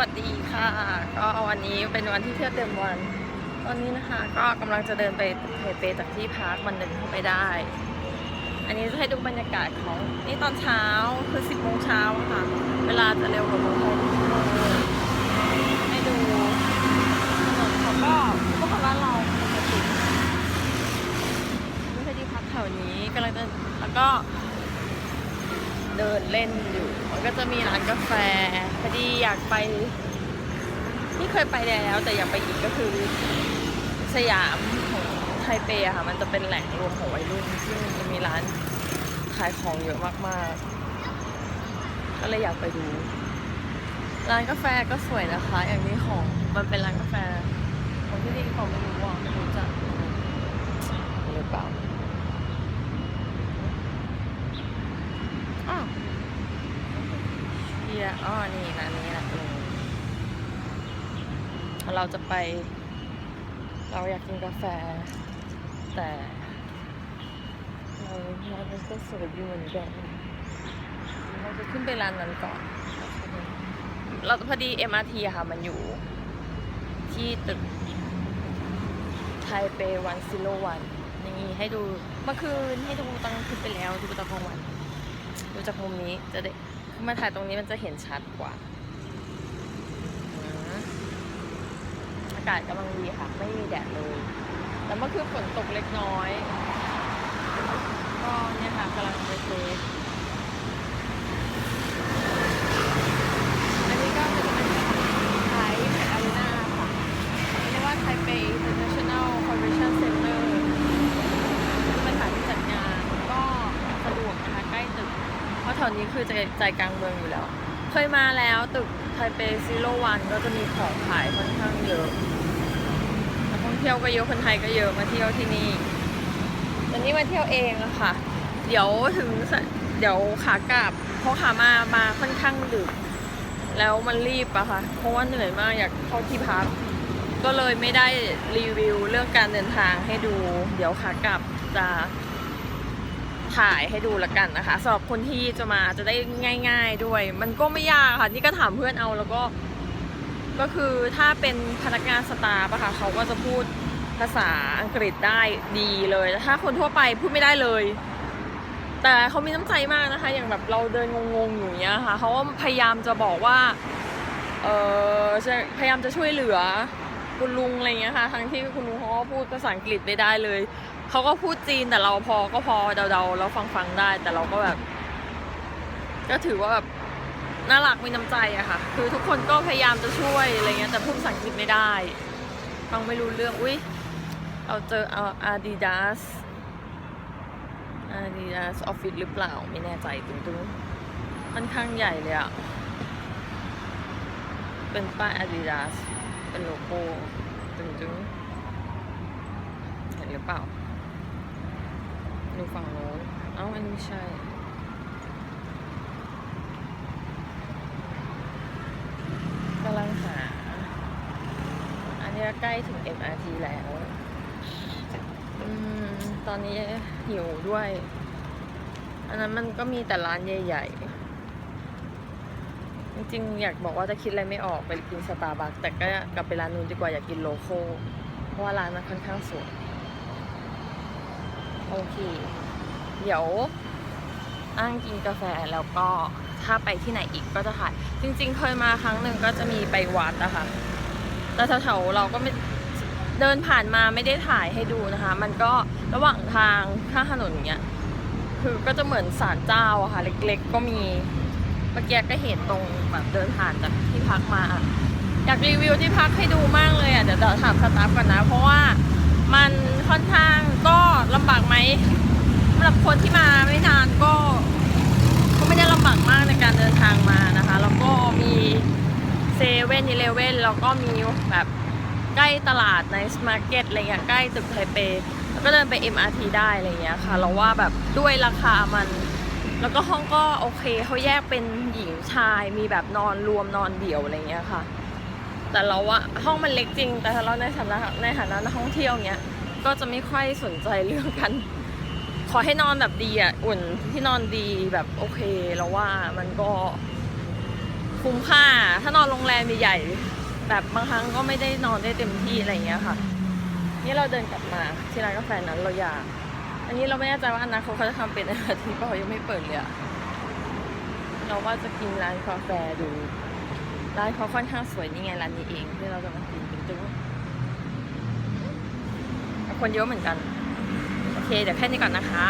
วัสดีค่ะ ก็วันนี้เป็นวันที่เที่ยวเต็มวัน ตอนนี้นะคะ ก็กำลังจะเดินไปเทเปจากที่พักมันเดินเข้าไปได้ อันนี้จะให้ดูบรรยากาศของนี่ตอนเช้าคือ10โมงเช้าค่ะ เวลาจะเร็วกว่าเมืองไทยนิให้ดูถนนเขาก็พวกร้านเราปกติไม่ใช่ที่พักแถวนี้กำลังจะแล้วก็เดินเล่นอยู่ มันก็จะมีร้านกาแฟพอดีากไปที่เคยไปแล้ว แต่อยากไปอีกก็คือสยามของไทเปอะค่ะ มันจะเป็นแหล่งรวมของวัยรุ่นซึ่งจะมีร้านขายของเยอะมากๆ ก็เลยอยากไปดู ร้านกาแฟก็สวยนะคะ อย่างนี้ของมันเป็นร้านกาแฟของที่นี่ของไม่รู้ว่าไม่รู้จักหรือเปล่าอ้าวเฮียอ๋อนี่ร้านนี้นะตรงนี้ เราจะไป เราอยากกินกาแฟ แต่เราเราเป็นก็สวยอยู่เหมือนกันเราจะขึ้นไปร้านนั้นก่อน เราพอดี MRT อะค่ะ มันอยู่ ที่ตึกไทเปวันซิโลวันนี่ให้ดูเมื่อคืนให้ดูตอนกลางคืนไปแล้วดูตอนกลางวัน ดูจากมุมนี้จะได้มาถ่ายตรงนี้มันจะเห็นชัดกว่าอืมอากาศกำลังดีค่ะ ไม่มีแดดเลยแต่เมื่อคืนฝนตกเล็กน้อย ก็เนี่ยค่ะกำลังไปเทสอันนี้ก็จะเป็นไทยแพอารีนาค่ะเรียกว่าไทเป International Convention Center จะเป็นสถานที่จัดงานก็สะดวกนะคะใกล้ตึก เพราะแถวนี้คือใจใจกลางเมืองอยู่แล้ว เคยมาแล้วตึก ทเปซีโรวันก็จะมีของขายค่อนข้างเยอะนักท่องเที่ยวก็เยอะคนไทยก็เยอะมาเที่ยวที่นี่ตอนนี้มาเที่ยวเองอะค่ะ เดี๋ยวถึงเดี๋ยวขากลับเพราะขามามาค่อนข้างดึก แล้วมันรีบอะค่ะ เพราะว่าเหนื่อยมากอยากเข้าที่พัก ก็เลยไม่ได้รีวิวเรื่องการเดินทางให้ดู เดี๋ยวขากลับจะ ถ่ายให้ดูละกันนะคะสำหรับคนที่จะมาจะได้ง่าย ๆด้วย มันก็ไม่ยากค่ะ นี่ก็ถามเพื่อนเอาแล้วก็ ก็คือถ้าเป็นพนักงานสตาฟอะค่ะเขาก็จะพูดภาษาอังกฤษได้ดีเลยแต่ถ้าคนทั่วไปพูดไม่ได้เลย แต่เขามีน้ำใจมากนะคะ อย่างแบบเราเดินงงๆอยู่เงี้ยค่ะเขาก็พยายามจะบอกว่าเออจะพยายามจะช่วยเหลือคุณลุงอะไรเงี้ยค่ะทั้งที่คุณลุงเขาก็พูดภาษาอังกฤษไม่ได้เลย เขาก็พูดจีนแต่เราพอก็พอเดาๆแล้วฟังๆได้ แต่เราก็แบบ ก็ถือว่าแบบน่ารักมีน้ำใจอะค่ะ คือทุกคนก็พยายามจะช่วยอะไรเงี้ยแต่พูดภาษาอังกฤษไม่ได้ฟังไม่รู้เรื่องอุ้ยเราเจอเอาอาดิดาสอาดิดาสออฟฟิศหรือเปล่าไม่แน่ใจตึงๆค่อนข้างใหญ่เลยอะเป็นป้ายอาดิดาสเป็นโลโก้ตึงๆเห็นหรือเปล่า ดูฝั่งโน้นเอ้าอันนี้ไม่ใช่ กำลังหา อันนี้ใกล้ถึง MRT แล้วอืมตอนนี้หิวด้วย อันนั้นมันก็มีแต่ร้านใหญ่ๆ จริงๆ อยากบอกว่าจะคิดอะไรไม่ออกไปกินสตาร์บัคแต่ก็กลับไปร้านนู้นดีกว่าอยากกินโลโก้เพราะว่าร้านมันค่อนข้างสวย โอเค เดี๋ยวนั่งกินกาแฟแล้วก็ถ้าไปที่ไหนอีกก็จะถ่าย จริง ๆ เคยมาครั้งหนึ่งก็จะมีไปวัดอะคะแต่แถวๆเราก็ไม่เดินผ่านมาไม่ได้ถ่ายให้ดูนะคะ มันก็ระหว่างทางข้างถนนอย่างเงี้ยคือก็จะเหมือนศาลเจ้าอะค่ะเล็ก ๆ ก็มีเมื่อกี้ก็เห็นตรงแบบเดินผ่านจากที่พักมา อยากรีวิวที่พักให้ดูมากเลยอะเดี๋ยวเดี๋ยวถามสตาฟก่อนนะ เพราะว่า มันค่อนข้างก็ลำบากไหมสำหรับคนที่มาไม่นานก็ก็ไม่ได้ลำบากมากในการเดินทางมานะคะ แล้วก็มีเซเว่นอีเลเว่นแล้วก็มีแบบใกล้ตลาดในสมาร์เก็ตอะไรเงี้ยใกล้ตึกไทเป แล้วก็เดินไป MRT ได้อะไรเงี้ยค่ะ เราว่าแบบด้วยราคามัน แล้วก็ห้องก็โอเคเขาแยกเป็นหญิงชายมีแบบนอนรวมนอนเดี่ยวอะไรเงี้ยค่ะ แต่เราว่าห้องมันเล็กจริง แต่ถ้าเราในฐานะในฐานะนักท่องเที่ยวเนี้ยก็จะไม่ค่อยสนใจเรื่องกัน ขอให้นอนแบบดีอะอุ่นที่นอนดีแบบโอเคแล้วว่ามันก็คุ้มค่า ถ้านอนโรงแรมใหญ่ๆแบบบางครั้งก็ไม่ได้นอนได้เต็มที่อะไรอย่างเงี้ยค่ะ นี่เราเดินกลับมาที่ร้านกาแฟนั้นเราอยาก อันนี้เราไม่แน่ใจว่าอนาคตเขาจะทำเป็นอะไรที่เปล่ายังไม่เปิดเลยอะเราว่าจะกินร้านกาแฟดู ร้านเขาค่อนข้างสวยนี่ไงร้านนี้เองที่เราจะมากินเป็นจุ๊คนเยอะเหมือนกัน โอเค เดี๋ยวแค่นี้ก่อนนะคะ